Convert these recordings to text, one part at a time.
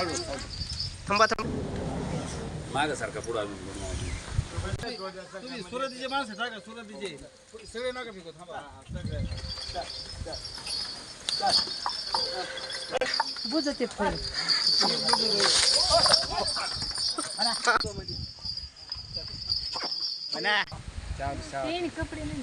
थांबा थांबा. माग सारखा पुढे तुम्ही सुरतीचे माणसं टाका सुरतीचे. सगळे नका पिकू थांबा. बुजते फळ कपडे नाही.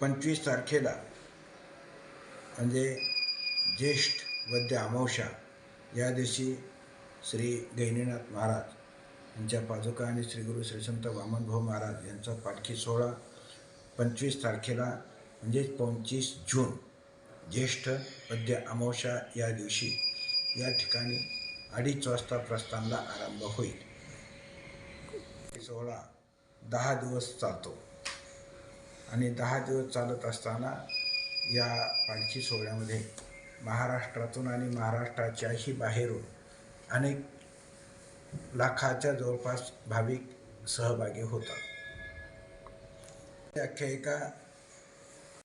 पंचवीस तारखेला म्हणजे ज्येष्ठ वद्य अमावस्या या दिवशी श्री गहिनीनाथ महाराज यांच्या पादुका आणि श्री गुरु श्री संत वामनभाऊ महाराज यांचा पालखी सोहळा पंचवीस तारखेला म्हणजेच पंचवीस जून ज्येष्ठ वद्य अमावस्या या दिवशी या ठिकाणी अडीच वाजता प्रस्थानला आरंभ होईल. सोहळा दहा दिवस चालतो. आणि दहा दिवस चालत असताना या पालखी सोहळ्यामध्ये महाराष्ट्रातून आणि महाराष्ट्राच्याही बाहेरून अनेक लाखाच्या जवळपास भाविक सहभागी होतात. ही आख्यायिका